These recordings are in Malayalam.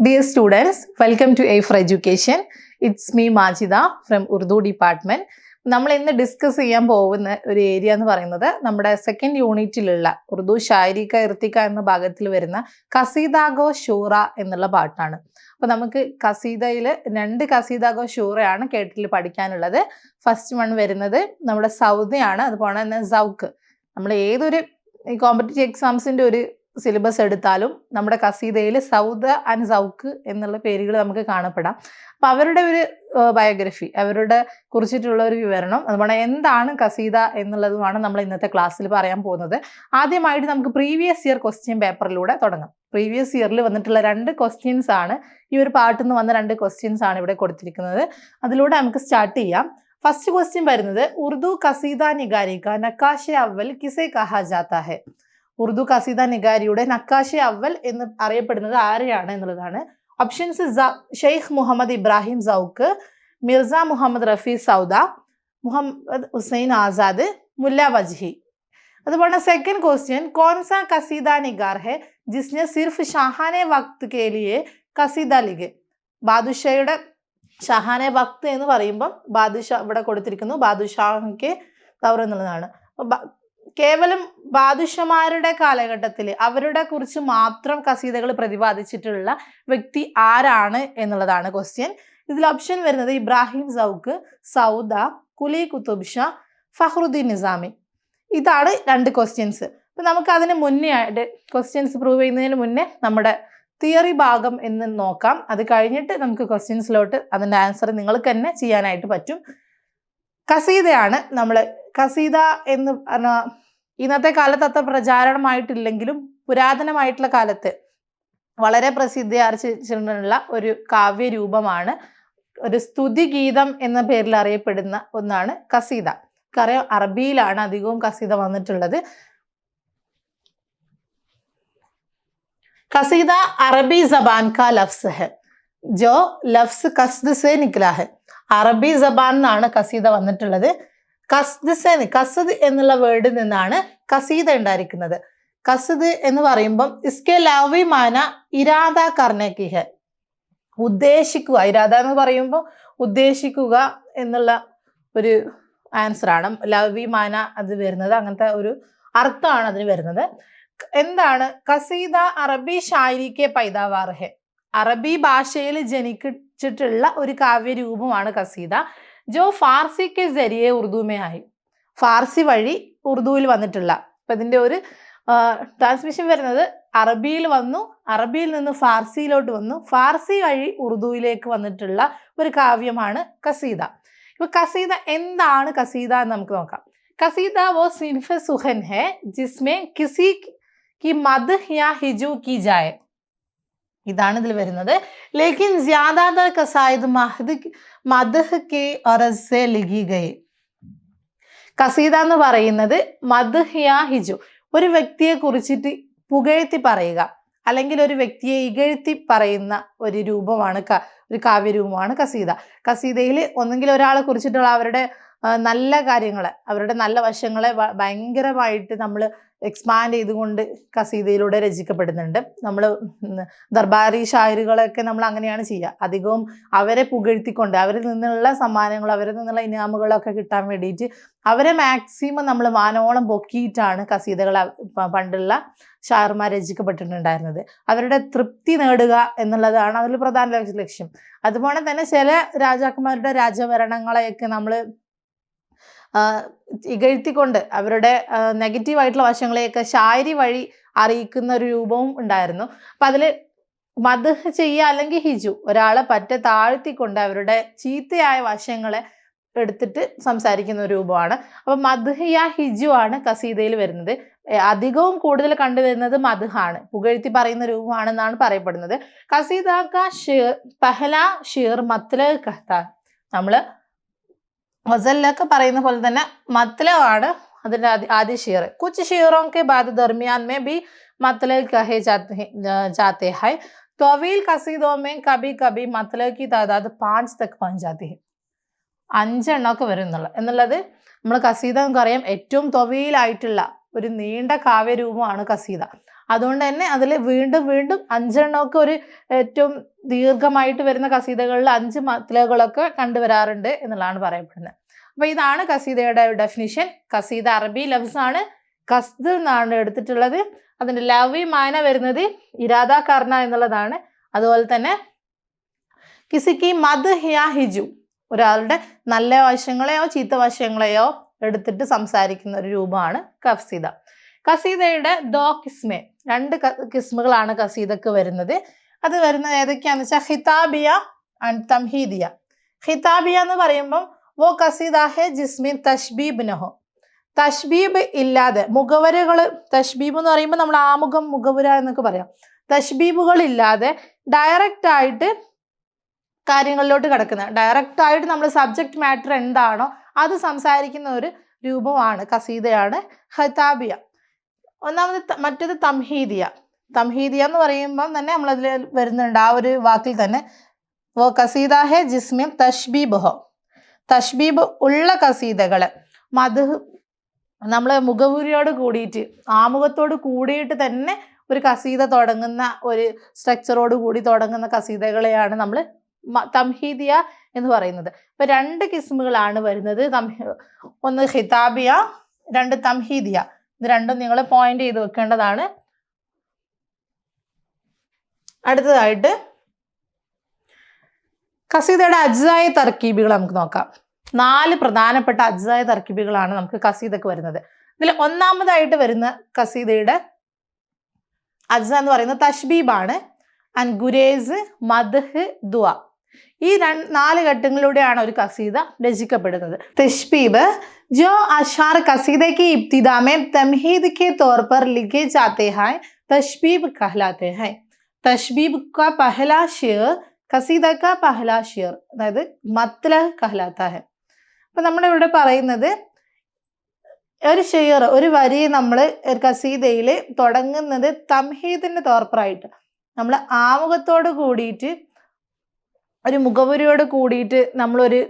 Dear students, welcome to A for Education. It's me Majida from Urdu Department. നമ്മൾ ഇന്ന് ഡിസ്കസ് ചെയ്യാൻ പോകുന്ന ഒരു ഏരിയ എന്ന് പറയുന്നത് നമ്മുടെ സെക്കൻഡ് യൂണിറ്റിലുള്ള ഉറുദു ഷാരിക ഇർത്തിക്ക എന്ന ഭാഗത്തിൽ വരുന്ന കസീദാഗോ ഷൂറ എന്നുള്ള പാട്ടാണ് അപ്പോൾ നമുക്ക് കസീദയിൽ രണ്ട് കസീദാഗോ ഷൂറയാണ് കേട്ടിൽ പഠിക്കാനുള്ളത് ഫസ്റ്റ് വൺ വരുന്നത് നമ്മുടെ സൗദയാണ് അതുപോലെ തന്നെ സൗക്ക് നമ്മൾ ഏതൊരു കോമ്പറ്റേറ്റീവ് എക്സാംസിന്റെ ഒരു സിലബസ് എടുത്താലും നമ്മുടെ കസീതയിൽ സൗദ ആൻഡ് സൗക്ക് എന്നുള്ള പേരുകൾ നമുക്ക് കാണപ്പെടാം. അപ്പം അവരുടെ ഒരു ബയോഗ്രഫി അവരുടെ കുറിച്ചിട്ടുള്ള ഒരു വിവരണം അതുപോലെ എന്താണ് കസീത എന്നുള്ളതുമാണ് നമ്മൾ ഇന്നത്തെ ക്ലാസ്സിൽ പറയാൻ പോകുന്നത്. ആദ്യമായിട്ട് നമുക്ക് പ്രീവിയസ് ഇയർ ക്വസ്റ്റ്യൻ പേപ്പറിലൂടെ തുടങ്ങാം. പ്രീവിയസ് ഇയറിൽ വന്നിട്ടുള്ള രണ്ട് ക്വസ്റ്റ്യൻസ് ആണ് ഈ ഒരു പാട്ടിൽ നിന്ന് വന്ന രണ്ട് ക്വസ്റ്റ്യൻസ് ആണ് ഇവിടെ കൊടുത്തിരിക്കുന്നത്. അതിലൂടെ നമുക്ക് സ്റ്റാർട്ട് ചെയ്യാം. ഫസ്റ്റ് ക്വസ്റ്റ്യൻ വരുന്നത് ഉർദു കസീദ നിഗാരിക നക്കാശ അവൽ കിസെ കഹാ ജാത്ത ഹെ? ഉറുദു കസീദ നിഗാരിയുടെ നക്കാശ അവൽ എന്ന് അറിയപ്പെടുന്നത് ആരെയാണ് എന്നുള്ളതാണ്. ഓപ്ഷൻസ് ഷെയ്ഖ് മുഹമ്മദ് ഇബ്രാഹിം സൗക്ക് മിർസ മുഹമ്മദ് റഫീ സൗദ മുഹമ്മദ് ഹുസൈൻ ആസാദ് മുല്ല വജ്ഹി. അതുപോലെ സെക്കൻഡ് ക്വസ്റ്റ്യൻ കോൺസ കസീദ നിഗാർ ഹെ ജിസ്നെ സിർഫ് ഷഹാനെ വക്ത് കെ ലിയെ കസീദ ലിഗ്. ബാദുഷയുടെ ഷഹാനെ വക്ത് എന്ന് പറയുമ്പം ബാദുഷാ ഇവിടെ കൊടുത്തിരിക്കുന്നു ബാദുഷാഹ്ക്ക് തൗർ എന്നുള്ളതാണ്. കേവലം ബാദുഷമാരുടെ കാലഘട്ടത്തിൽ അവരുടെ കുറിച്ച് മാത്രം കസീതകൾ പ്രതിപാദിച്ചിട്ടുള്ള വ്യക്തി ആരാണ് എന്നുള്ളതാണ് ക്വസ്റ്റ്യൻ ഇതിൽ ഓപ്ഷൻ വരുന്നത് ഇബ്രാഹിം സൗക്ക് സൗദ കുലി കുത്തുബ് ഷാ ഫഹ്റുദ്ദീൻ നിസാമി. ഇതാണ് രണ്ട് ക്വസ്റ്റ്യൻസ് അപ്പം നമുക്ക് അതിന് മുന്നേ ആയിട്ട് ക്വസ്റ്റ്യൻസ് പ്രൂവ് ചെയ്യുന്നതിന് മുന്നേ നമ്മുടെ തിയറി ഭാഗം എന്ന് നോക്കാം. അത് കഴിഞ്ഞിട്ട് നമുക്ക് ക്വസ്റ്റ്യൻസിലോട്ട് അതിന്റെ ആൻസർ നിങ്ങൾക്ക് തന്നെ ചെയ്യാനായിട്ട് പറ്റും. കസീതയാണ് നമ്മൾ കസീദ എന്ന് ഇന്നത്തെ കാലത്ത് അത്ര പ്രചാരണമായിട്ടില്ലെങ്കിലും പുരാതനമായിട്ടുള്ള കാലത്ത് വളരെ പ്രസിദ്ധി ആർജിച്ചിട്ടുള്ള ഒരു കാവ്യരൂപമാണ് ഒരു സ്തുതി ഗീതം എന്ന പേരിൽ അറിയപ്പെടുന്ന ഒന്നാണ് കസീദ. നമുക്കറിയാം അറബിയിലാണ് അധികവും കസീദ വന്നിട്ടുള്ളത്. കസീദ അറബി ജബാൻ കാ ലഫ്സ് ഹെ. ജോ ലഫ്സ് കസ്ദ് സെ നിക്ല ഹെ അറബി ജബാൻ എന്നാണ് കസീദ വന്നിട്ടുള്ളത്. കസ്ദ് സെ കസദ് എന്നുള്ള വേർഡിൽ നിന്നാണ് കസീദ ഉണ്ടായിരിക്കുന്നത്. കസദ് എന്ന് പറയുമ്പം ഇസ്കെ ലവി മാന ഇരാദ കർണകിഹ ഉദ്ദേശിക്കുക ഇരാദ എന്ന് പറയുമ്പോൾ ഉദ്ദേശിക്കുക എന്നുള്ള ഒരു ആൻസർ ആണ്. ലവി മാന അത് വരുന്നത് അങ്ങനത്തെ ഒരു അർത്ഥമാണ് അതിന് വരുന്നത്. എന്താണ്? കസീദ അറബി ഷായിരിക്കെ പൈതാവാർഹെ അറബി ഭാഷയിൽ ജനിച്ചിട്ടുള്ള ഒരു കാവ്യരൂപമാണ് കസീദ. ജോ ഫാർസിക്ക് ജരിയെ ഉറുദുമേ ആയി. ഫാർസി വഴി ഉറുദുവിൽ വന്നിട്ടുള്ള. അപ്പം ഇതിന്റെ ഒരു ട്രാൻസ്മിഷൻ വരുന്നത് അറബിയിൽ വന്നു. അറബിയിൽ നിന്ന് ഫാർസിയിലോട്ട് വന്നു. ഫാർസി വഴി ഉറുദുവിലേക്ക് വന്നിട്ടുള്ള ഒരു കാവ്യമാണ് കസീദ. ഇപ്പൊ കസീദ എന്താണ് കസീദ എന്ന് നമുക്ക് നോക്കാം. കസീദ വോ സിൻഫ് സുഹൻ ഹെ ജിസ്മേ കിസി കി മദ് ഹിജു കി ജായ് ഇതാണ് ഇതിൽ വരുന്നത്. ലേക്കിൻ ജ്യാദാദർ കസായിദ് മഹദ് മദഹ് കെ ഒറസെ ലിഖി ഗയി കസീദ എന്ന് പറയുന്നത് മദ്ഹ് യാ ഹിജു. ഒരു വ്യക്തിയെ കുറിച്ചിട്ട് പുകഴ്ത്തി പറയുക. അല്ലെങ്കിൽ ഒരു വ്യക്തിയെ ഇകഴ്ത്തി പറയുന്ന ഒരു രൂപമാണ് ഒരു കാവ്യരൂപമാണ് കസീദ. കസീദയിൽ ഒന്നെങ്കിൽ ഒരാളെ കുറിച്ചിട്ടുള്ള അവരുടെ നല്ല കാര്യങ്ങൾ അവരുടെ നല്ല വശങ്ങളെ ഭയങ്കരമായിട്ട് നമ്മൾ എക്സ്പാൻഡ് ചെയ്തുകൊണ്ട് കസീതയിലൂടെ രചിക്കപ്പെടുന്നുണ്ട്. നമ്മൾ ദർബാരി ഷായറുകളൊക്കെ നമ്മൾ അങ്ങനെയാണ് ചെയ്യുക. അധികവും അവരെ പുകഴ്ത്തിക്കൊണ്ട് അവരിൽ നിന്നുള്ള സമ്മാനങ്ങൾ അവരിൽ നിന്നുള്ള ഇനാമുകളൊക്കെ കിട്ടാൻ വേണ്ടിയിട്ട് അവരെ മാക്സിമം നമ്മൾ വാനോളം പൊക്കിയിട്ടാണ് കസീതകൾ പണ്ടുള്ള ഷാർമാർ രചിക്കപ്പെട്ടിട്ടുണ്ടായിരുന്നത്. അവരുടെ തൃപ്തി നേടുക എന്നുള്ളതാണ് അതിൽ പ്രധാന ലക്ഷ്യം. അതുപോലെ തന്നെ ചില രാജാക്കന്മാരുടെ രാജഭരണങ്ങളെയൊക്കെ നമ്മൾ ഇകഴ്ത്തിക്കൊണ്ട് അവരുടെ നെഗറ്റീവായിട്ടുള്ള വശങ്ങളെയൊക്കെ ശായരി വഴി അറിയിക്കുന്ന ഒരു രൂപവും ഉണ്ടായിരുന്നു. അപ്പം അതിൽ മദഹ് ചെയ്യുക അല്ലെങ്കിൽ ഹിജു ഒരാളെ പറ്റ താഴ്ത്തിക്കൊണ്ട് അവരുടെ ചീത്തയായ വശങ്ങളെ എടുത്തിട്ട് സംസാരിക്കുന്ന ഒരു രൂപമാണ്. അപ്പം മദ്ഹ് ഹിജു ആണ് കസീദയിൽ വരുന്നത്. അധികവും കൂടുതൽ കണ്ടുവരുന്നത് മദ്ഹാണ് പുകഴ്ത്തി പറയുന്ന രൂപമാണെന്നാണ് പറയപ്പെടുന്നത്. കസീദ കാ ഷീർ പഹല ഷീർ മത്ല കഹ്ത. നമ്മൾ ഗസലിലൊക്കെ പറയുന്ന പോലെ തന്നെ മത്ലവാണ് അതിന്റെ ആദ്യ ഷീർ കുച്ച് ഷീറോക്കെ ബാദ് ദർമിയാൻ മേ ബി മത്ലൽ കഹെ ജാത്തെ ഹൈ. തൊവീൽ കസീദോ മേ കബി കബി മത്ലക്കി താതാത് പാഞ്ച് തെക്ക് പഞ്ചാത്തി ഹൈ. അഞ്ചെണ്ണമൊക്കെ വരും എന്നുള്ളത് എന്നുള്ളത് നമ്മൾ കസീദ നമുക്കറിയാം. ഏറ്റവും തൊവയിലായിട്ടുള്ള ഒരു നീണ്ട കാവ്യരൂപമാണ് കസീദ. അതുകൊണ്ട് തന്നെ അതിൽ വീണ്ടും വീണ്ടും അഞ്ചെണ്ണമൊക്കെ ഒരു ഏറ്റവും ദീർഘമായിട്ട് വരുന്ന കസീതകളിൽ അഞ്ച് മത്തിലകളൊക്കെ കണ്ടുവരാറുണ്ട് എന്നുള്ളതാണ് പറയപ്പെടുന്നത്. അപ്പൊ ഇതാണ് കസീതയുടെ ഡെഫിനിഷൻ കസീത അറബി ലഫ്സ് ആണ്. കസ്ദ് എന്നാണ് എടുത്തിട്ടുള്ളത്. അതിന്റെ ലവി മാന വരുന്നത് ഇരാദ കർണ എന്നുള്ളതാണ്. അതുപോലെ തന്നെ കിസിക്ക് മദ് ഹിയാ ഹിജു. ഒരാളുടെ നല്ല വശങ്ങളെയോ ചീത്ത വശങ്ങളെയോ എടുത്തിട്ട് സംസാരിക്കുന്ന ഒരു രൂപമാണ് കസീത. കസീതയുടെ ദോ കിസ്മെ. രണ്ട് കിസ്മുകളാണ് കസീദക്ക് വരുന്നത്. അത് വരുന്നത് ഏതൊക്കെയാണെന്ന് വെച്ചാൽ ഹിതാബിയ ആൻഡ് തംഹീദിയ. ഹിതാബിയ എന്ന് പറയുമ്പം വോ കസീദ ഹെ ജിസ്മിൻ തഷ്ബീബ് നഹോ തഷ്ബീബ് ഇല്ലാതെ മുഖവരകൾ തഷ്ബീബ് എന്ന് പറയുമ്പോൾ നമ്മൾ ആമുഖം മുഖവുര എന്നൊക്കെ പറയാം. തഷ്ബീബുകൾ ഇല്ലാതെ ഡയറക്റ്റ് ആയിട്ട് കാര്യങ്ങളിലോട്ട് കിടക്കുന്നത് ഡയറക്റ്റ് ആയിട്ട് നമ്മൾ സബ്ജക്റ്റ് മാറ്റർ എന്താണോ അത് സംസാരിക്കുന്ന ഒരു രൂപമാണ് കസീദയാണ് ഖതാബിയ. ഒന്നാമത് മറ്റത് തംഹീദിയ. തംഹീദിയ എന്ന് പറയുമ്പം തന്നെ നമ്മളതിൽ വരുന്നുണ്ട്. ആ ഒരു വാക്കിൽ തന്നെ ഓ കസീദ ഹെ ജിസ്മിൻ തഷ്ബീബ് ഉള്ള കസീതകൾ മധു നമ്മൾ മുഖപുരിയോട് കൂടിയിട്ട് ആമുഖത്തോട് കൂടിയിട്ട് തന്നെ ഒരു കസീത തുടങ്ങുന്ന ഒരു സ്ട്രക്ചറോട് കൂടി തുടങ്ങുന്ന കസീതകളെയാണ് നമ്മൾ തംഹീദിയ എന്ന് പറയുന്നത്. ഇപ്പം രണ്ട് കിസ്മുകളാണ് വരുന്നത്. ഒന്ന് ഹിതാബിയ രണ്ട് തംഹീദിയ. ഇത് രണ്ടും നിങ്ങൾ പോയിന്റ് ചെയ്ത് വെക്കേണ്ടതാണ്. അടുത്തതായിട്ട് കസീദയുടെ അജ്സായ തർക്കീബുകൾ നമുക്ക് നോക്കാം. നാല് പ്രധാനപ്പെട്ട അജ്സായ തർക്കീബുകളാണ് നമുക്ക് കസീദക്ക് വരുന്നത്. ഇതിൽ ഒന്നാമതായിട്ട് വരുന്ന കസീദയുടെ അജ്സ എന്ന് പറയുന്നത് തഷ്ബീബാണ് ആൻഡ് ഗുരേസ് മദ്ഹ് ദുവ ഈ നാല് ഘട്ടങ്ങളിലൂടെയാണ് ഒരു കസീത രചിക്കപ്പെടുന്നത്. തഷ്ബീബ് ജോ അഷാർ കസീതയ്ക്ക് ഇബ്തിദാമേ തംഹീദ് കെ തോർ പർ ലിഖേ ജാത്തെ ഹായ് തഷ്ബീബ് കഹ്ലാത്തെ ഹായ്. തഷ്ബീബ് കാ പഹലാ ഷിയർ കസീദ കാ പഹലാ ഷിയർ അതായത് മത്ല കഹ്ലാത്ത ഹെ അപ്പം നമ്മളിവിടെ പറയുന്നത് ഒരു ഷെയർ ഒരു വരി നമ്മൾ കസീതയിൽ തുടങ്ങുന്നത് തംഹീദിന്റെ തോർപ്പറായിട്ട്. നമ്മൾ ആമുഖത്തോട് കൂടിയിട്ട് ഒരു മുഖപുരയോട് കൂടിയിട്ട് നമ്മളൊരു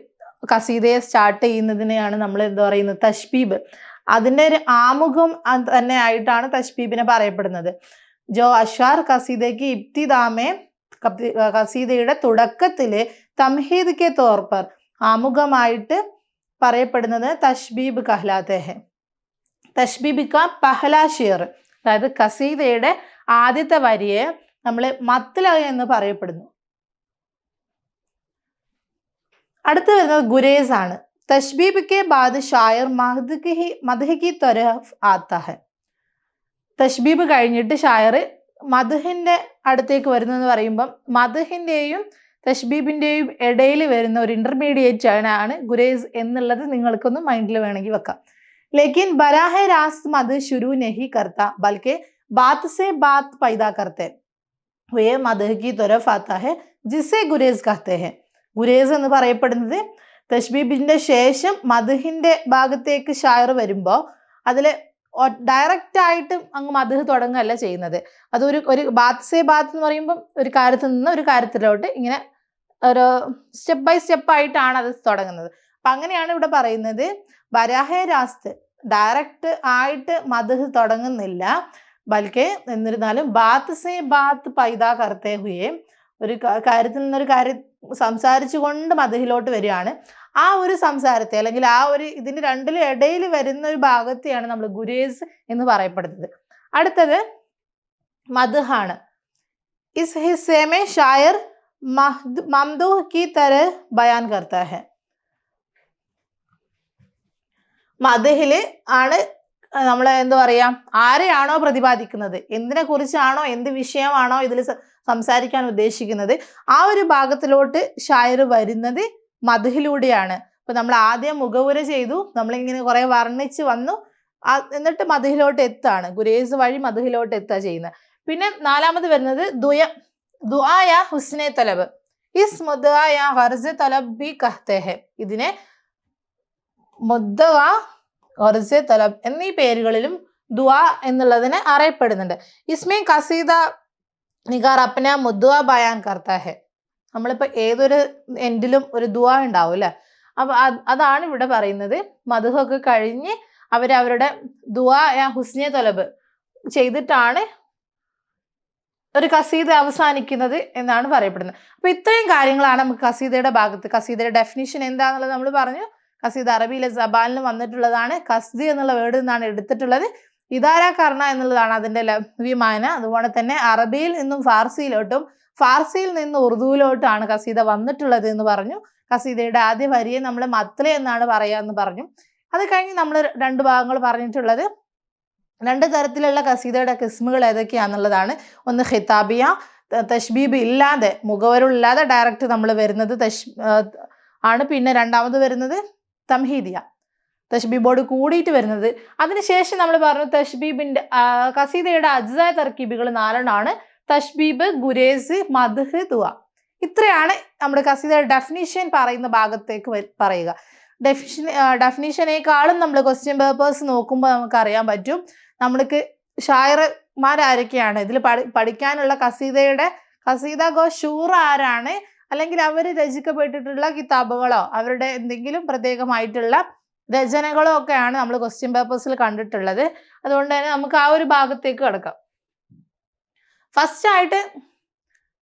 കസീതയെ സ്റ്റാർട്ട് ചെയ്യുന്നതിനെയാണ് നമ്മൾ എന്താ പറയുന്നത്? തഷ്ബീബ് അതിന്റെ ഒരു ആമുഖം തന്നെ ആയിട്ടാണ് തഷ്ബീബിനെ പറയപ്പെടുന്നത്. ജോ അഷാർ കസീദയ്ക്ക് ഇബ്തിദാമേ കസീദയുടെ തുടക്കത്തിൽ തംഹീദ് കെ തോർപ്പർ ആമുഖമായിട്ട് പറയപ്പെടുന്നത് തഷ്ബീബ് കഹ്ലാത്തേഹെ. തഷ്ബീബ് ക പഹല ഷിയർ. അതായത് കസീദയുടെ ആദ്യത്തെ വരിയെ നമ്മൾ മത്ല എന്ന് പറയപ്പെടുന്നു. അടുത്ത് വരുന്നത് ഗുരേസ് ആണ്. തഷ്ബീബ് കെ ബാദ് ഷായർ മഹദ്ഹി മദ്ഹ് തൊരഫ് ആത്ത തഷ്ബീബ് കഴിഞ്ഞിട്ട് ഷായർ മധുഹിന്റെ അടുത്തേക്ക് വരുന്നതെന്ന് പറയുമ്പം മധുഹിന്റെയും തഷ്ബീബിന്റെയും ഇടയിൽ വരുന്ന ഒരു ഇന്റർമീഡിയറ്റ് ആണ് ഗുരേസ് എന്നുള്ളത് നിങ്ങൾക്കൊന്ന് മൈൻഡിൽ വേണമെങ്കിൽ വെക്കാം. ലേക്കിൻ ബരാഹെ രാസ് മത് ശുരു നഹി കർത്ത ബൽക്കെ ബാത്ത് സെ ബാത്ത് പൈദാ കർത്തെ. വേ മധുഹി കി തൊരഫ് ആത്ത ഹെ ജിസെ ഗുരേസ് കഹത്തെ ഗുരേസ് എന്ന് പറയപ്പെടുന്നത് തഷ്ബീബിന്റെ ശേഷം മധുഹിന്റെ ഭാഗത്തേക്ക് ഷായർ വരുമ്പോൾ അതിൽ ഡയറക്റ്റ് ആയിട്ട് അങ്ങ് മധുഹ് തുടങ്ങുകയല്ല ചെയ്യുന്നത്. അതൊരു ഒരു ബാത്ത് സേ ബാത്ത് എന്ന് പറയുമ്പം ഒരു കാര്യത്തിൽ നിന്ന് ഒരു കാര്യത്തിലോട്ട് ഇങ്ങനെ ഒരു സ്റ്റെപ്പ് ബൈ സ്റ്റെപ്പ് ആയിട്ടാണ് അത് തുടങ്ങുന്നത്. അപ്പൊ അങ്ങനെയാണ് ഇവിടെ പറയുന്നത് വരാഹേ രാസ്ത് ഡയറക്റ്റ് ആയിട്ട് മധുഹ് തുടങ്ങുന്നില്ല. ബൽക്കെ എന്നിരുന്നാലും ബാത്ത് സേ ബാത്ത് പൈതാ കർത്തേ ഹുയെ ഒരു കാര്യത്തിൽ നിന്നൊരു സംസാരിച്ചു കൊണ്ട് മതഹിലോട്ട് വരികയാണ്. ആ ഒരു സംസാരത്തെ അല്ലെങ്കിൽ ആ ഒരു ഇതിന്റെ രണ്ടിലും ഇടയിൽ വരുന്ന ഒരു ഭാഗത്തെയാണ് നമ്മൾ ഗുരേസ് എന്ന് പറയപ്പെടുന്നത്. അടുത്തത് മധുഹാണ് ഇസ് ഹി സേമെ ഷായർ മംദൂഹ് കി തര ബയാൻ കർത്ത ഹെ ആണ് നമ്മൾ എന്താ പറയാ? ആരെയാണോ പ്രതിപാദിക്കുന്നത്? എന്തിനെ കുറിച്ചാണോ? എന്ത് വിഷയമാണോ ഇതിൽ സംസാരിക്കാൻ ഉദ്ദേശിക്കുന്നത്? ആ ഒരു ഭാഗത്തിലോട്ട് ഷായർ വരുന്നത് മധുഹിലൂടെയാണ്. ഇപ്പൊ നമ്മൾ ആദ്യം മുഖവുര ചെയ്തു. നമ്മളിങ്ങനെ കുറെ വർണിച്ച് വന്നു. എന്നിട്ട് മധുഹിലോട്ട് എത്താണ്? ഗുരേസ് വഴി മധുഹിലോട്ട് എത്തുക ചെയ്യുന്നത്. പിന്നെ നാലാമത് വരുന്നത് ദുയ ദുആയ ഹുസ്നെ തലബ്. Is മുദ്ദായ ഹർസ് തലബ് B കഹ്തേഹ്. ഇതിനെ മുദ്ദവ ഹർസ് തലബ് എന്നീ പേരുകളിലും ദുആ എന്നുള്ളതിനെ അറിയപ്പെടുന്നുണ്ട്. ഇസ്മേ കസീദ നിഗാർ അപ്പന മുദ്വ ബയാൻ കർത്ത ഹെ നമ്മളിപ്പോ ഏതൊരു എൻഡിലും ഒരു ദുആ ഉണ്ടാവും അല്ലേ? അപ്പം അത് അതാണ് ഇവിടെ പറയുന്നത്. മധുഹൊക്കെ കഴിഞ്ഞ് അവരവരുടെ ദുആ ഹുസ്നെ തലബ് ചെയ്തിട്ടാണ് ഒരു കസീദ അവസാനിക്കുന്നത് എന്നാണ് പറയപ്പെടുന്നത്. അപ്പോൾ ഇത്രയും കാര്യങ്ങളാണ് നമുക്ക് കസീതയുടെ ഭാഗത്ത് കസീദയുടെ ഡെഫിനിഷൻ എന്താണെന്നുള്ളത് നമ്മൾ പറഞ്ഞു. കസീദ അറബിയിലെ സബാലിന് വന്നിട്ടുള്ളതാണ്. കസ്ദി എന്നുള്ള വേർഡ് നിന്നാണ് എടുത്തിട്ടുള്ളത്. ഇദാര കർണ എന്നുള്ളതാണ് അതിന്റെ ലഭ്യമാന. അതുപോലെ തന്നെ അറബിയിൽ നിന്നും ഫാർസിയിലോട്ടും ഫാർസിയിൽ നിന്ന് ഉറുദുവിലോട്ടാണ് കസീദ വന്നിട്ടുള്ളത് എന്ന് പറഞ്ഞു. കസീദയുടെ ആദ്യ വരിയെ നമ്മൾ മത്ല എന്നാണ് പറയാന്ന് പറഞ്ഞു. അത് കഴിഞ്ഞ് നമ്മൾ രണ്ട് ഭാഗങ്ങൾ പറഞ്ഞിട്ടുള്ളത്. രണ്ട് തരത്തിലുള്ള കസീദയുടെ കിസ്മുകൾ ഏതൊക്കെയാണെന്നുള്ളതാണ് ഒന്ന് ഖിതാബിയ തഷ്ബീബ് ഇല്ലാതെ മുഖവരുളില്ലാതെ ഡയറക്റ്റ് നമ്മൾ വരുന്നത് തഷ് ആണ്. പിന്നെ രണ്ടാമത് വരുന്നത് തംഹീദിയ. തഷ്ബീബോട് കൂടിയിട്ട് വരുന്നത്. അതിനുശേഷം നമ്മൾ പറഞ്ഞു തഷ്ബീബിന്റെ കസീദയുടെ അജ്സായ തർക്കീബുകൾ നാലെണ്ണമാണ് തഷ്ബീബ് ഗുരേസ് മദ്ഹ് ദുവ ഇത്രയാണ് നമ്മുടെ കസീദയുടെ ഡെഫിനിഷൻ പറയുന്ന ഭാഗത്തേക്ക് പറയുക. ഡെഫിഷൻ ഡെഫിനിഷനേക്കാളും നമ്മൾ ക്വസ്റ്റ്യൻ പേപ്പേഴ്സ് നോക്കുമ്പോൾ നമുക്ക് അറിയാൻ പറ്റും. നമ്മൾക്ക് ഷായർമാരാരൊക്കെയാണ്. ഇതിൽ പഠി പഠിക്കാനുള്ള കസീദയുടെ കസീദ ഗോ ഷൂർ ആരാണ്? അല്ലെങ്കിൽ അവർ രചിക്കപ്പെട്ടിട്ടുള്ള കിതാബുകളോ അവരുടെ എന്തെങ്കിലും പ്രത്യേകമായിട്ടുള്ള രചനകളോ ഒക്കെയാണ് നമ്മൾ ക്വസ്റ്റ്യൻ പേപ്പേഴ്സിൽ കണ്ടിട്ടുള്ളത്. അതുകൊണ്ട് തന്നെ നമുക്ക് ആ ഒരു ഭാഗത്തേക്ക് കിടക്കാം. ഫസ്റ്റ് ആയിട്ട്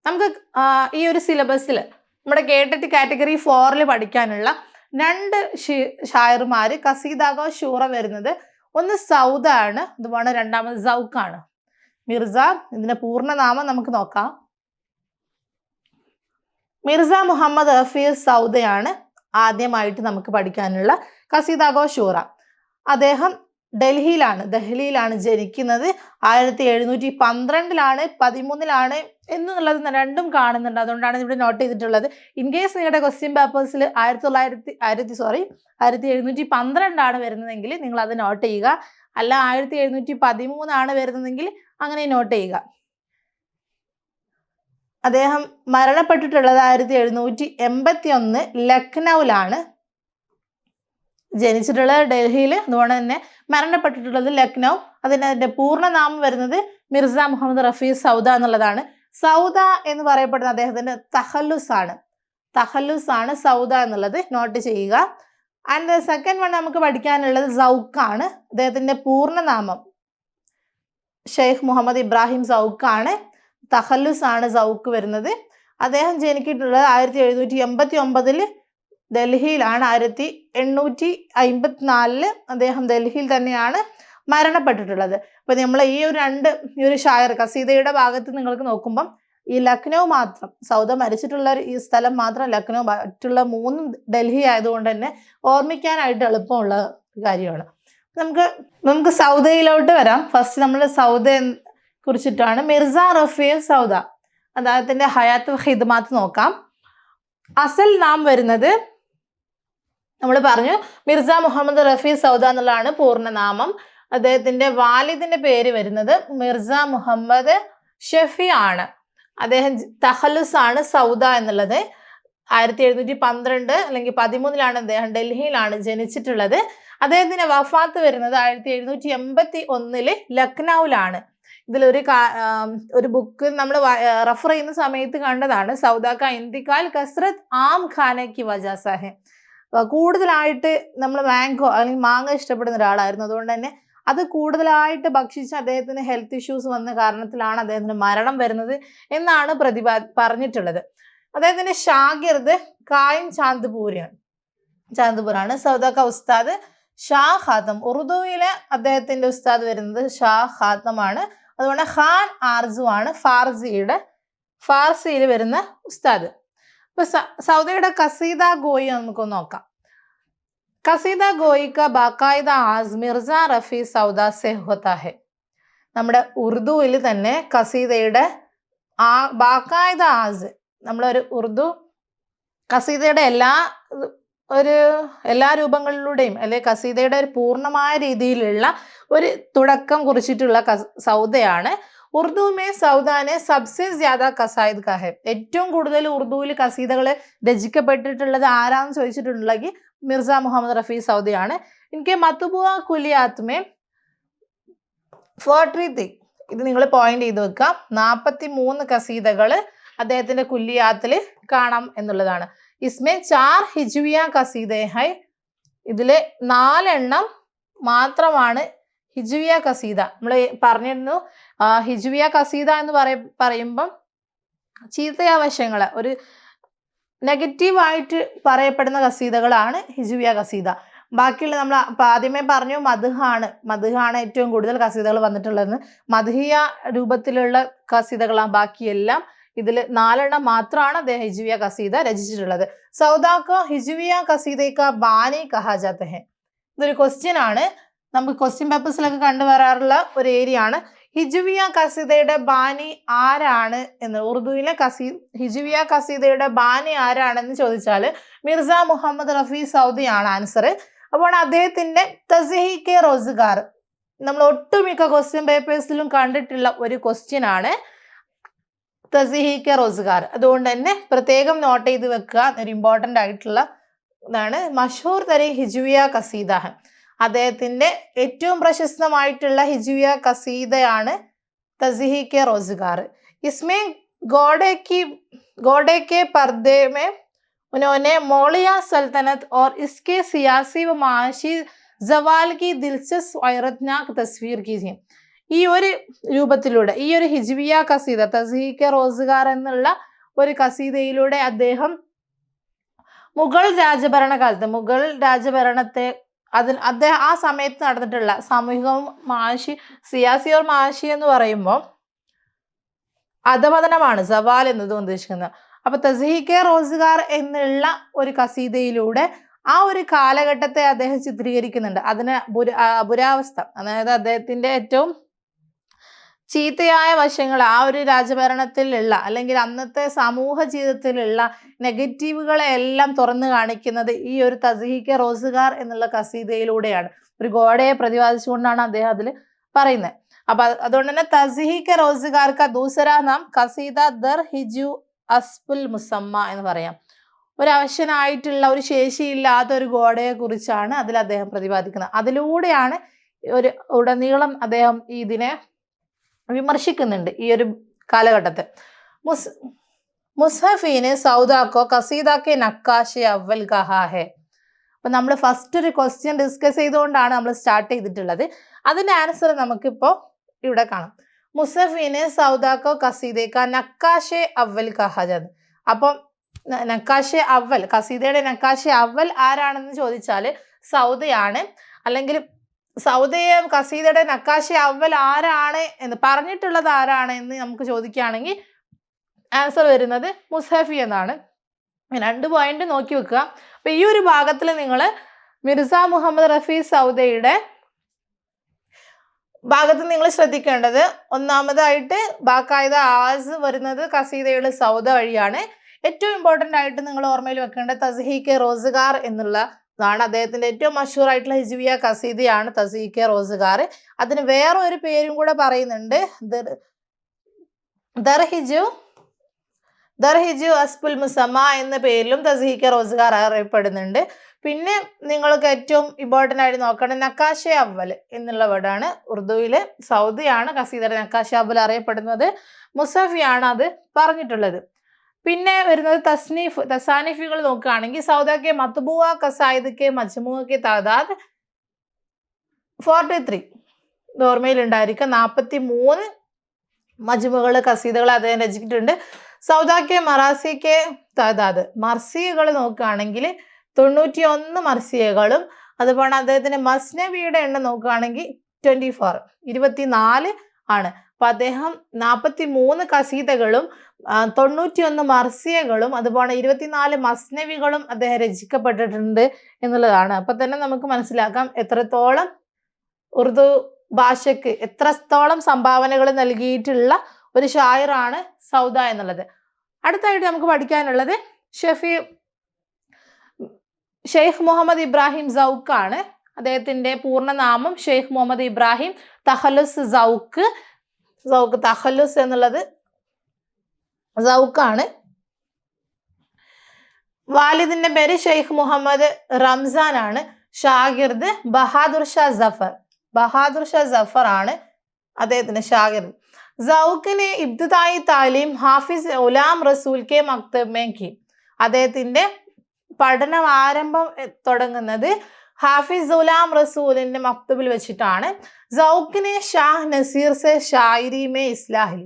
നമുക്ക് ഈ ഒരു സിലബസിൽ നമ്മുടെ കേട്ടിട്ട് കാറ്റഗറി ഫോറിൽ പഠിക്കാനുള്ള രണ്ട് ഷായർമാർ കസീദാഗോ ഷൂറ വരുന്നത്. ഒന്ന് സൗദാണ് അതുപോലെ രണ്ടാമത് സൗക്കാണ് മിർസ ഇതിന്റെ പൂർണനാമം നമുക്ക് നോക്കാം. മിർസ മുഹമ്മദ് ഹഫീസ് സൗദയാണ് ആദ്യമായിട്ട് നമുക്ക് പഠിക്കാനുള്ള കസീദാഗോ ഷൂറ. അദ്ദേഹം ഡൽഹിയിലാണ് ഡൽഹിയിലാണ് ജനിക്കുന്നത്. ആയിരത്തി എഴുന്നൂറ്റി പന്ത്രണ്ടിലാണ് പതിമൂന്നിലാണ് എന്നുള്ളത് രണ്ടും കാണുന്നുണ്ട്. അതുകൊണ്ടാണ് ഇവിടെ നോട്ട് ചെയ്തിട്ടുള്ളത്. ഇൻ കേസ് നിങ്ങളുടെ ക്വസ്റ്റ്യൻ പേപ്പേഴ്സിൽ ആയിരത്തി തൊള്ളായിരത്തി ആയിരത്തി സോറി ആയിരത്തി എഴുന്നൂറ്റി പന്ത്രണ്ടാണ് വരുന്നതെങ്കിൽ നിങ്ങൾ അത് നോട്ട് ചെയ്യുക. അല്ല ആയിരത്തി എഴുന്നൂറ്റി പതിമൂന്നാണ് വരുന്നതെങ്കിൽ അങ്ങനെ നോട്ട് ചെയ്യുക. അദ്ദേഹം മരണപ്പെട്ടിട്ടുള്ളത് ആയിരത്തി എഴുന്നൂറ്റി എൺപത്തി ഒന്ന് ലക്നൌവിലാണ് ജനിച്ചിട്ടുള്ളത് ഡൽഹിയിൽ അതുകൊണ്ട് തന്നെ മരണപ്പെട്ടിട്ടുള്ളത് ലക്നൗ. അതിന് അതിന്റെ പൂർണനാമം വരുന്നത് മിർസ മുഹമ്മദ് റഫീസ് സൗദ എന്നുള്ളതാണ്. സൗദ എന്ന് പറയപ്പെടുന്ന അദ്ദേഹത്തിന്റെ തഹല്ലുസ് ആണ് തഹല്ലുസ് ആണ് സൗദ എന്നുള്ളത്. നോട്ട് ചെയ്യുക. ആൻഡ് സെക്കൻഡ് വൺ നമുക്ക് പഠിക്കാനുള്ളത് സൗഖാണ്. അദ്ദേഹത്തിന്റെ പൂർണനാമം ഷെയ്ഖ് മുഹമ്മദ് ഇബ്രാഹിം സൗക്കാണ് തഹല്ലുസ് ആണ് സൗക്ക് വരുന്നത്. അദ്ദേഹം ജനിച്ചിട്ടുള്ളത് ആയിരത്തി എഴുന്നൂറ്റി എൺപത്തി ഒമ്പതിൽ ഡൽഹിയിലാണ്. ആയിരത്തി എണ്ണൂറ്റി അമ്പത്തിനാലിൽ അദ്ദേഹം ഡൽഹിയിൽ തന്നെയാണ് മരണപ്പെട്ടിട്ടുള്ളത്. അപ്പൊ നമ്മൾ ഈ ഒരു രണ്ട് ഈ ഒരു ഷായർ കസീതയുടെ ഭാഗത്ത് നിങ്ങൾക്ക് നോക്കുമ്പം ഈ ലക്നൗ മാത്രം സൗദ മരിച്ചിട്ടുള്ള ഈ സ്ഥലം മാത്രം ലക്നൗ മറ്റുള്ള മൂന്നും ഡൽഹി ആയതുകൊണ്ട് തന്നെ ഓർമ്മിക്കാനായിട്ട് എളുപ്പമുള്ള കാര്യമാണ്. നമുക്ക് നമുക്ക് സൗദയിലോട്ട് വരാം. ഫസ്റ്റ് നമ്മൾ സൗദ കുറിച്ചിട്ടാണ് മിർസ റഫീ സൗദ. അദ്ദേഹത്തിന്റെ ഹയാത്ത് ഹിദ്മാത്ത് നോക്കാം. അസൽ നാം വരുന്നത് നമ്മൾ പറഞ്ഞു മിർസ മുഹമ്മദ് റഫീ സൗദ എന്നുള്ളതാണ് പൂർണനാമം. അദ്ദേഹത്തിന്റെ വാലിദിന്റെ പേര് വരുന്നത് മിർസ മുഹമ്മദ് ഷഫി ആണ്. അദ്ദേഹം തഹലുസ് ആണ് സൗദ എന്നുള്ളത്. ആയിരത്തി എഴുന്നൂറ്റി പന്ത്രണ്ട് അല്ലെങ്കിൽ പതിമൂന്നിലാണ് അദ്ദേഹം ഡൽഹിയിലാണ് ജനിച്ചിട്ടുള്ളത്. അദ്ദേഹത്തിന്റെ വഫാത്ത് വരുന്നത് ആയിരത്തി എഴുന്നൂറ്റി എൺപത്തി ഒന്നിൽ ലക്നൌവിലാണ്. ഇതിലൊരു ഒരു ബുക്ക് നമ്മൾ റെഫർ ചെയ്യുന്ന സമയത്ത് കണ്ടതാണ് സൗദാക്ക ഇന്ത്യക്കാൽ കസ്രത് ആം ഖാനയ്ക്ക് വജാസാഹെ കൂടുതലായിട്ട് നമ്മൾ മാംഗോ അല്ലെങ്കിൽ മാങ്ങ ഇഷ്ടപ്പെടുന്ന ഒരാളായിരുന്നു. അതുകൊണ്ട് തന്നെ അത് കൂടുതലായിട്ട് ഭക്ഷിച്ച് അദ്ദേഹത്തിന് ഹെൽത്ത് ഇഷ്യൂസ് വന്ന കാരണത്തിലാണ് അദ്ദേഹത്തിന് മരണം വരുന്നത് എന്നാണ് പ്രതിപാ പറഞ്ഞിട്ടുള്ളത്. അദ്ദേഹത്തിന്റെ ഷാഗിർദ് കായം ചാന്ദ്പൂരാണ് ചാന്ദ്പൂരാണ് സൗദാക്ക ഉസ്താദ് ഷാ ഖാത്തം. ഉറുദുവിലെ അദ്ദേഹത്തിന്റെ ഉസ്താദ് വരുന്നത് ഷാ ഖാത്തമാണ്. അതുകൊണ്ട് ഖാൻ ആർജു ആണ് ഫാർസിയുടെ ഫാർസിയിൽ വരുന്ന ഉസ്താദ്. അപ്പൊ സൗദിയുടെ കസീദ ഗോയി നമുക്ക് നോക്കാം. കസീദ ഗോയിക്ക ബാക്കായിദ ആസ് മിർസ റഫി സൗദ സെഹ്വത്താഹെ നമ്മുടെ ഉറുദുവിൽ തന്നെ കസീദയുടെ ആ ബാക്കായിദ ആസ് നമ്മളൊരു ഉറുദു കസീദയുടെ എല്ലാ ഒരു എല്ലാ രൂപങ്ങളിലൂടെയും അല്ലെ കസീദയുടെ ഒരു പൂർണമായ രീതിയിലുള്ള ഒരു തുടക്കം കുറിച്ചിട്ടുള്ള സൗദയാണ്. ഉറുദു മേ സൗദാനെ സബ്സെ ജ്യാദ കസായിദ് കാഹെ. ഏറ്റവും കൂടുതൽ ഉറുദുവിൽ കസീതകൾ രചിക്കപ്പെട്ടിട്ടുള്ളത് ആരാന്ന് ചോദിച്ചിട്ടുണ്ടെങ്കിൽ മിർസ മുഹമ്മദ് റഫി സൗദിയാണ്. എനിക്ക് മത്തുബുവ കുലിയാത്മേ ത്രീ ഇത് നിങ്ങൾ പോയിന്റ് ചെയ്ത് വെക്കാം നാൽപ്പത്തി മൂന്ന് കസീതകൾ അദ്ദേഹത്തിന്റെ കുല്ലിയാത്തിൽ കാണാം എന്നുള്ളതാണ്. ഇസ്മേ ചാർ ഹിജുവിയ കസീദേ. ഹൈ ഇതിലെ നാലെണ്ണം മാത്രമാണ് ഹിജുവിയ കസീദ. നമ്മൾ പറഞ്ഞിരുന്നു ഹിജുവിയ കസീദ എന്ന് പറയ പറയുമ്പം ചീത്തയാവശ്യങ്ങൾ ഒരു നെഗറ്റീവായിട്ട് പറയപ്പെടുന്ന കസീതകളാണ് ഹിജുവിയ കസീദ. ബാക്കിയുള്ള നമ്മൾ ആദ്യമേ പറഞ്ഞു മധുഹാണ് മധുഹാണ് ഏറ്റവും കൂടുതൽ കസീതകൾ വന്നിട്ടുള്ളതെന്ന്. മധുഹിയ രൂപത്തിലുള്ള കസീതകളാണ് ബാക്കിയെല്ലാം. ഇതിൽ നാലെണ്ണം മാത്രമാണ് അദ്ദേഹം ഹിജുവിയ കസീദ രചിച്ചിട്ടുള്ളത്. സൗദാക്ക ഹിജുവിയ കസീദയ്ക്ക ബാനി കഹാജാത്ത ഹെ ഇതൊരു ക്വസ്റ്റ്യൻ ആണ്. നമുക്ക് ക്വസ്റ്റ്യൻ പേപ്പേഴ്സിലൊക്കെ കണ്ടുവരാറുള്ള ഒരു ഏരിയ ആണ്. ഹിജുവിയ കസീദയുടെ ബാനി ആരാണ് എന്ന് ഉറുദുവിലെ കസീ ഹിജുവിയ കസീദയുടെ ബാനി ആരാണെന്ന് ചോദിച്ചാൽ മിർസ മുഹമ്മദ് റഫി സൗദിയാണ് ആൻസർ അപ്പോൾ അദ്ദേഹത്തിന്റെ തസഹി കെ റോസുകാർ. നമ്മൾ ഒട്ടുമിക്ക ക്വസ്റ്റ്യൻ പേപ്പേഴ്സിലും കണ്ടിട്ടുള്ള ഒരു ക്വസ്റ്റ്യൻ ആണ്. തസഹി കെ റോസുകാർ അതുകൊണ്ട് തന്നെ പ്രത്യേകം നോട്ട് ചെയ്ത് വെക്കുക ഒരു ഇമ്പോർട്ടൻ്റ് ആയിട്ടുള്ള ഇതാണ് മഷൂർ തരി ഹിജുവിയ കസീദ അദ്ദേഹത്തിന്റെ ഏറ്റവും പ്രശസ്തമായിട്ടുള്ള ഹിജുവിയ കസീദയാണ് തസിഹി കെ റോസുകാർ इसमें घोड़े की घोड़े के पर्दे में उन्होंने मौलिया सल्तनत और इसके सियासी व माशी जवाल की दिलचस्प वैरतनाक तस्वीर की थी ഈ ഒരു രൂപത്തിലൂടെ ഈ ഒരു ഹിജ്വിയ കസീദ തസീഖ റോസുകാർ എന്നുള്ള ഒരു കസീദയിലൂടെ അദ്ദേഹം മുഗൾ രാജഭരണകാലത്ത് മുഗൾ രാജഭരണത്തെ അതിൽ അദ്ദേഹം ആ സമയത്ത് നടന്നിട്ടുള്ള സാമൂഹികവും മാഷി സിയാസി ഓർ മാഷി എന്ന് പറയുമ്പോൾ അധപതനമാണ് സവാൽ എന്നത് ഉദ്ദേശിക്കുന്നത്. അപ്പൊ തസീഖെ റോസുകാർ എന്നുള്ള ഒരു കസീതയിലൂടെ ആ ഒരു കാലഘട്ടത്തെ അദ്ദേഹം ചിത്രീകരിക്കുന്നുണ്ട്. അതിന് പുരാവസ്ഥ. അതായത് അദ്ദേഹത്തിന്റെ ഏറ്റവും ചീത്തയായ വശങ്ങൾ ആ ഒരു രാജഭരണത്തിലുള്ള അല്ലെങ്കിൽ അന്നത്തെ സമൂഹ ജീവിതത്തിലുള്ള നെഗറ്റീവുകളെ എല്ലാം തുറന്നു കാണിക്കുന്നത് ഈ ഒരു തസീഹിക്ക റോസുകാർ എന്നുള്ള കസീതയിലൂടെയാണ്. ഒരു ഗോഡയെ പ്രതിപാദിച്ചുകൊണ്ടാണ് അദ്ദേഹം അതിൽ പറയുന്നത്. അപ്പൊ അതുകൊണ്ട് തന്നെ തസീഹിക്ക റോസുകാർക്ക് ദൂസര നാം കസീദ ദർ ഹിജു അസ്ഫുൽ മുസമ്മ എന്ന് പറയാം. ഒരു അവശനായിട്ടുള്ള ഒരു ശേഷിയില്ലാത്ത ഒരു ഗോഡയെ കുറിച്ചാണ് അതിൽ അദ്ദേഹം പ്രതിപാദിക്കുന്നത്. അതിലൂടെയാണ് ഒരു ഉടനീളം അദ്ദേഹം ഇതിനെ വിമർശിക്കുന്നുണ്ട് ഈ ഒരു കാലഘട്ടത്തിൽ. മുസ് മുസ്ഹഫീന് സൗദാക്കോ കസീദാക്കെ നക്കാശെ അവൽ ഗഹാഹെ. അപ്പം നമ്മൾ ഫസ്റ്റ് ഒരു ക്വസ്റ്റ്യൻ ഡിസ്കസ് ചെയ്തുകൊണ്ടാണ് നമ്മൾ സ്റ്റാർട്ട് ചെയ്തിട്ടുള്ളത്. അതിന്റെ ആൻസർ നമുക്കിപ്പോൾ ഇവിടെ കാണാം. മുസഫീന് സൗദാക്കോ കസീദേക്ക നക്കാശെ അവൽ കഹാജത് അപ്പം നക്കാശെ അവൽ കസീദയുടെ നക്കാശെ അവൽ ആരാണെന്ന് ചോദിച്ചാൽ സൗദയാണ്. അല്ലെങ്കിൽ സൗദയെ കസീദയുടെ നക്കാശി അവൽ ആരാണ് എന്ന് പറഞ്ഞിട്ടുള്ളത് ആരാണ് എന്ന് നമുക്ക് ചോദിക്കുകയാണെങ്കിൽ ആൻസർ വരുന്നത് മുസഫി എന്നാണ്. രണ്ട് പോയിന്റ് നോക്കി വെക്കുക. അപ്പൊ ഈ ഒരു ഭാഗത്തിൽ നിങ്ങൾ മിർസ മുഹമ്മദ് റഫീ സൗദയുടെ ഭാഗത്ത് നിങ്ങൾ ശ്രദ്ധിക്കേണ്ടത് ഒന്നാമതായിട്ട് ബാക്കായത് ആസ് വരുന്നത് കസീദയുടെ സൗദ വഴിയാണ്. ഏറ്റവും ഇമ്പോർട്ടന്റ് ആയിട്ട് നിങ്ങൾ ഓർമ്മയിൽ വെക്കേണ്ടത് തസ്ഹീഖെ റോസുകാർ എന്നുള്ള ഇതാണ് അദ്ദേഹത്തിന്റെ ഏറ്റവും മഷൂർ ആയിട്ടുള്ള ഹിജുവിയ കസീദയാണ് തസീഖെ റോസുകാർ അതിന് വേറെ ഒരു പേരും കൂടെ പറയുന്നുണ്ട്. ദർ- ദർഹിജു ദർഹിജു അസ്പുൽ മുസമ്മ എന്ന പേരിലും തസീഖെ റോസുകാർ അറിയപ്പെടുന്നുണ്ട്. പിന്നെ നിങ്ങൾക്ക് ഏറ്റവും ഇമ്പോർട്ടന്റ് ആയിട്ട് നോക്കേണ്ടത് നക്കാശ അവൽ എന്നുള്ള വേർഡാണ്. ഉറുദുവിലെ സൗദിയാണ് കസീദർ നക്കാശ അവൽ അറിയപ്പെടുന്നത്. മുസഫിയാണ് അത് പറഞ്ഞിട്ടുള്ളത്. പിന്നെ വരുന്നത് തസ്നീഫ് തസാനിഫുകൾ നോക്കുകയാണെങ്കിൽ സൗദാക്കെ മത്തുബുവ കസായിദ് കെ മജ്മുഅ താദാദ് ഫോർട്ടി ത്രീ ഓർമ്മയിലുണ്ടായിരിക്കും. നാൽപ്പത്തി മൂന്ന് മജ്മുകൾ കസീദകൾ അദ്ദേഹം രചിച്ചിട്ടുണ്ട്. സൗദാക്കെ മറാസിക്കെ താദാദ് മർസിയകൾ നോക്കുകയാണെങ്കിൽ തൊണ്ണൂറ്റി ഒന്ന് മർസിയകളും അതുപോലെ അദ്ദേഹത്തിന്റെ മസ്നബിയുടെ എണ്ണം നോക്കുകയാണെങ്കിൽ ട്വന്റി ഫോർ ഇരുപത്തി നാല് ആണ്. അപ്പൊ അദ്ദേഹം നാൽപ്പത്തി മൂന്ന് കസീതകളും തൊണ്ണൂറ്റിയൊന്ന് മർസിയകളും അതുപോലെ ഇരുപത്തിനാല് മസ്നവികളും അദ്ദേഹം രചിക്കപ്പെട്ടിട്ടുണ്ട് എന്നുള്ളതാണ്. അപ്പൊ തന്നെ നമുക്ക് മനസ്സിലാക്കാം എത്രത്തോളം ഉറുദു ഭാഷയ്ക്ക് എത്രത്തോളം സംഭാവനകൾ നൽകിയിട്ടുള്ള ഒരു ഷായറാണ് സൗദ എന്നുള്ളത്. അടുത്തായിട്ട് നമുക്ക് പഠിക്കാനുള്ളത് ഷെഫി ഷെയ്ഖ് മുഹമ്മദ് ഇബ്രാഹിം ആണ്. അദ്ദേഹത്തിന്റെ പൂർണനാമം ഷെയ്ഖ് മുഹമ്മദ് ഇബ്രാഹിം തഹലുസ് സൗക്ക് സൗക്ക് തഹലുസ് എന്നുള്ളത് സൗക്കാണ്. വാലിദിന്റെ പേര് ഷെയ്ഖ് മുഹമ്മദ് റംസാൻ ആണ് ഷാഗിർദ് ബഹാദുർ ഷാ ജഫർ ബഹാദുർ ഷാ ജഫർ ആണ് അദ്ദേഹത്തിന്റെ ഷാഗിർദ്. സൗക്കിന് ഇബ്തുദായി താലീം ഹാഫിസ് ഉലാം റസൂൽ കെ മക്തബ് മേ അദ്ദേഹത്തിന്റെ പഠനം ആരംഭം തുടങ്ങുന്നത് ഹാഫിസ് ഉലാം റസൂലിന്റെ മക്തബിൽ വെച്ചിട്ടാണ്. സൗക്കിനെ ഷാഹ് നസീർ സെ ഷായിരി മേ ഇസ്ലാഹിൽ.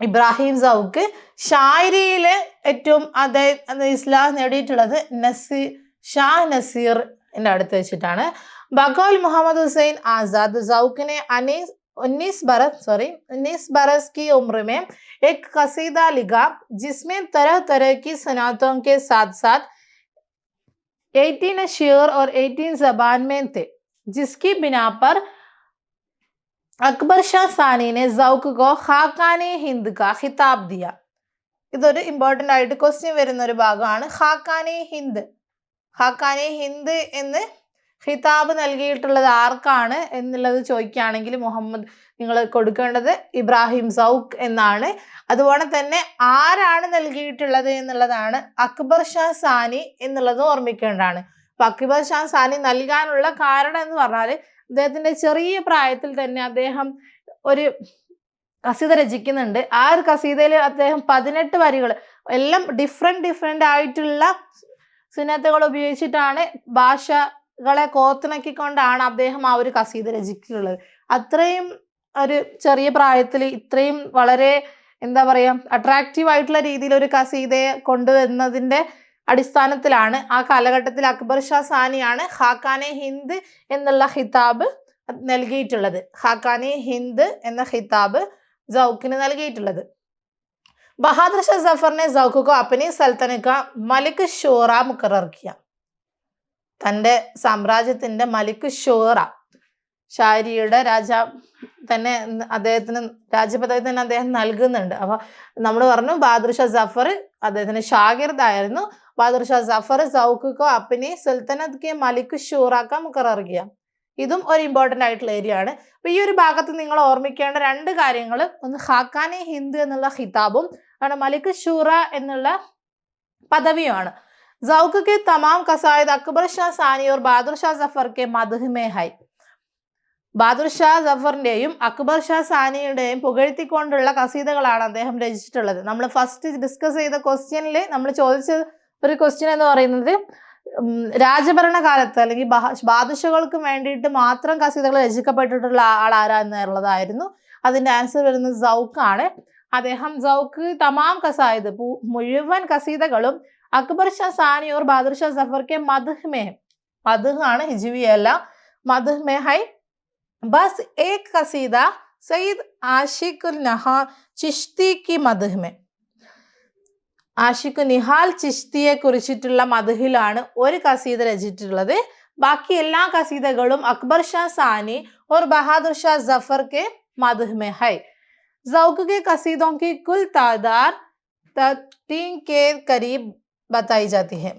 ഇബ്രാഹിം സൗക്ക് ഷായരിയില് ഏറ്റവും അദ്ദേഹം ഇസ്ലാം നേടിയിട്ടുള്ളത് നസീർ ഷാഹ് നസീറിന്റെ അടുത്ത് വെച്ചിട്ടാണ് बकौल मोहम्मद हुसैन आज़ाद जौक ने अनीस उन्नीस बरस सॉरी उन्नीस बरस की उम्र में एक कसीदा लिखा जिसमें तरह तरह की सनातों के साथ साथ 18 शेर और 18 जबान में थे जिसकी बिना पर അക്ബർ ഷാ സാനിനെ സൗക്ക് ഗോ ഹാക്കാനെ ഹിന്ദ് കാ ദിയ. ഇതൊരു ഇമ്പോർട്ടന്റ് ആയിട്ട് ക്വസ്റ്റ്യൻ വരുന്ന ഒരു ഭാഗമാണ്. ഹാക്കാനെ ഹിന്ദ്. ഹാക്കാനെ ഹിന്ദ് എന്ന് ഹിതാബ് നൽകിയിട്ടുള്ളത് ആർക്കാണ് എന്നുള്ളത് ചോദിക്കുകയാണെങ്കിൽ മുഹമ്മദ് നിങ്ങൾ കൊടുക്കേണ്ടത് ഇബ്രാഹിം സൗഖ് എന്നാണ്. അതുപോലെ തന്നെ ആരാണ് നൽകിയിട്ടുള്ളത് എന്നുള്ളതാണ് അക്ബർ ഷാ സാനി എന്നുള്ളത് ഓർമ്മിക്കേണ്ടതാണ്. അപ്പം അക്ബർ ഷാ സാനി നൽകാനുള്ള കാരണം എന്ന് പറഞ്ഞാൽ അദ്ദേഹത്തിന്റെ ചെറിയ പ്രായത്തിൽ തന്നെ അദ്ദേഹം ഒരു കസീത രചിക്കുന്നുണ്ട്. ആ ഒരു കസീതയിൽ അദ്ദേഹം പതിനെട്ട് വരികൾ എല്ലാം ഡിഫറെന്റ് ഡിഫറെന്റ് ആയിട്ടുള്ള സുന്നത്തുകൾ ഉപയോഗിച്ചിട്ടാണ് ഭാഷകളെ കോത്തിണക്കിക്കൊണ്ടാണ് അദ്ദേഹം ആ ഒരു കസീത രചിച്ചിട്ടുള്ളത്. അത്രയും ഒരു ചെറിയ പ്രായത്തിൽ ഇത്രയും വളരെ എന്താ പറയുക അട്രാക്റ്റീവ് ആയിട്ടുള്ള രീതിയിൽ ഒരു കസീതയെ കൊണ്ടുവരുന്നതിന്റെ അടിസ്ഥാനത്തിലാണ് ആ കാലഘട്ടത്തിൽ അക്ബർ ഷാ സാനിയാണ് ഹാക്കാനെ ഹിന്ദ് എന്നുള്ള ഹിതാബ് നൽകിയിട്ടുള്ളത്. ഹാക്കാനെ ഹിന്ദ് എന്ന ഹിതാബ് ജൗക്കിന് നൽകിയിട്ടുള്ളത്. ബഹാദുർ ഷാ ജഫറിനെ ജൗക്കു അപ്പനി സൽത്തനക്ക മലിക് ഷോറ മുക്കറിയ തന്റെ സാമ്രാജ്യത്തിന്റെ മലിക് ഷോറ. ഷാരിയുടെ രാജ തന്നെ അദ്ദേഹത്തിന് രാജ്യപദവി തന്നെ അദ്ദേഹം നൽകുന്നുണ്ട്. അപ്പൊ നമ്മൾ പറഞ്ഞു ബാദുർ ഷാ ജഫർ അദ്ദേഹത്തിന് ഷാഗിർദായിരുന്നു. ബാദർഷാ ജഫർ സൗഖ് കോ അപ്പനെ സുൽത്തനത് കെ മലിക്ക് ഷൂറാക്ക മുക്കറിയ ഇതും ഒരു ഇമ്പോർട്ടന്റ് ആയിട്ടുള്ള ഏരിയ ആണ്. അപ്പോൾ ഈ ഒരു ഭാഗത്ത് നിങ്ങൾ ഓർമ്മിക്കേണ്ട രണ്ട് കാര്യങ്ങൾ. ഒന്ന് ഹാക്കാനെ ഹിന്ദു എന്നുള്ള ഹിതാബും ആണ് മലിക് ഷൂറ എന്നുള്ള പദവിയുമാണ്. സൗഖ് കെ തമാം കസായത് അക്ബർ ഷാ സാനിയോർ ഓർ ഷാ സഫർ കെ മധുഹ്മേ ഹൈ. ബാദുർ ഷാ ജഫറിന്റെയും അക്ബർ ഷാ സാനിയുടെയും പുകഴ്ത്തിക്കൊണ്ടുള്ള കസീതകളാണ് അദ്ദേഹം രചിച്ചിട്ടുള്ളത്. നമ്മൾ ഫസ്റ്റ് ഡിസ്കസ് ചെയ്ത ക്വസ്റ്റ്യനിൽ നമ്മൾ ചോദിച്ചത് ഒരു ക്വസ്റ്റ്യൻ എന്ന് പറയുന്നത് രാജഭരണ കാലത്ത് അല്ലെങ്കിൽ ബാദുഷകൾക്ക് വേണ്ടിയിട്ട് മാത്രം കസീതകൾ രചിക്കപ്പെട്ടിട്ടുള്ള ആൾ ആരാ എന്നുള്ളതായിരുന്നു. അതിന്റെ ആൻസർ വരുന്നത് സൗക്കാണ് അദ്ദേഹം സൗക്ക് തമാം കസായത്. മുഴുവൻ കസീതകളും അക്ബർ ഷാ സാനിയോർ ബഹാദുർ ഷാ സഫർ കെ മദ്ഹ് മേ മദ്ഹ് ആണ് ഹിജുവി അല്ല മദ്ഹ് മേ ഹൈ. ബസ് ഏക് കസീദ സയ്യിദ് ആഷിഖുൽ നഹ ചിഷ്തി കി മദ്ഹ് മേ. ആഷിഖ് നിഹാൽ ചിഷ്തിയെ കുറിച്ചിട്ടുള്ള മധുഹിലാണ് ഒരു കസീത രചിച്ചിട്ടുള്ളത് ബാക്കി എല്ലാ കസീതകളും അക്ബർ ഷാ സാനി और बहादुर शाह जफर के मदह में है जौक के कसीदों की कुल तादाद तीन के करीब बताई जाती है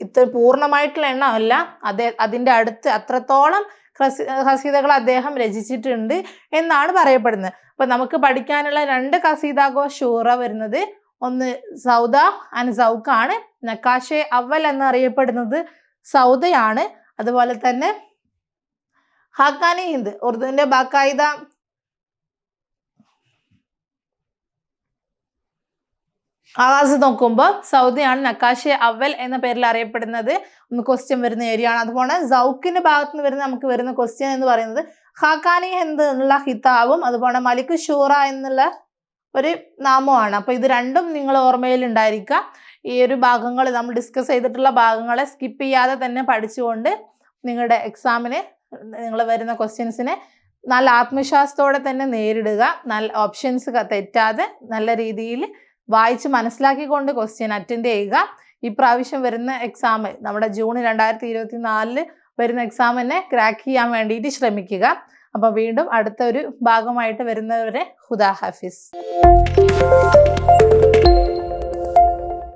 ഇത്ര പൂർണ്ണമായിട്ടുള്ള എണ്ണമല്ല അതേ അതിൻ്റെ അടുത്ത് അത്രത്തോളം ഖസി- ഖസീദകൾ അദ്ദേഹം രചിച്ചിട്ടുണ്ട് എന്നാണ് പറയപ്പെടുന്നത് അപ്പൊ നമുക്ക് പഠിക്കാനുള്ള രണ്ട് കസീദാഗോ ഷൂറ വരുന്നത് ഒന്ന് സൗദ ആൻഡ് സൗക്കാണ് നക്കാഷെ അവൽ എന്നറിയപ്പെടുന്നത് സൗദയാണ്. അതുപോലെ തന്നെ ഹാക്കാനി ഹിന്ദ് ഉറുദുവിന്റെ ബാക്കായിദ ആകാശ് നോക്കുമ്പോൾ സൗദിയാണ് നക്കാഷെ അവൽ എന്ന പേരിൽ അറിയപ്പെടുന്നത്. ഒന്ന് ക്വസ്റ്റ്യൻ വരുന്ന ഏരിയ ആണ്. അതുപോലെ സൗക്കിന്റെ ഭാഗത്ത് നിന്ന് വരുന്ന നമുക്ക് വരുന്ന ക്വസ്റ്റ്യൻ എന്ന് പറയുന്നത് ഹാക്കാനി ഹിന്ദ് എന്നുള്ള ഹിതാബും അതുപോലെ മലിക് ഷൂറ എന്നുള്ള ഒരു നാമമാണ്. അപ്പോൾ ഇത് രണ്ടും നിങ്ങൾ ഓർമ്മയിൽ ഉണ്ടായിരിക്കുക. ഈ ഒരു ഭാഗങ്ങൾ നമ്മൾ ഡിസ്കസ് ചെയ്തിട്ടുള്ള ഭാഗങ്ങളെ സ്കിപ്പ് ചെയ്യാതെ തന്നെ പഠിച്ചുകൊണ്ട് നിങ്ങളുടെ എക്സാമിന് നിങ്ങൾ വരുന്ന ക്വസ്റ്റ്യൻസിനെ നല്ല ആത്മവിശ്വാസത്തോടെ തന്നെ നേരിടുക. നല്ല ഓപ്ഷൻസ് തെറ്റാതെ നല്ല രീതിയിൽ വായിച്ച് മനസ്സിലാക്കിക്കൊണ്ട് ക്വസ്റ്റ്യൻ അറ്റൻഡ് ചെയ്യുക. ഈ പ്രാവശ്യം വരുന്ന എക്സാം നമ്മുടെ ജൂൺ രണ്ടായിരത്തി ഇരുപത്തി നാലിൽ വരുന്ന എക്സാമിനെ ക്രാക്ക് ചെയ്യാൻ വേണ്ടിയിട്ട് ശ്രമിക്കുക. അപ്പോൾ വീണ്ടും അടുത്ത ഒരു ഭാഗമായിട്ട് വരുന്നവരെ ഹുദാ ഹാഫിസ്.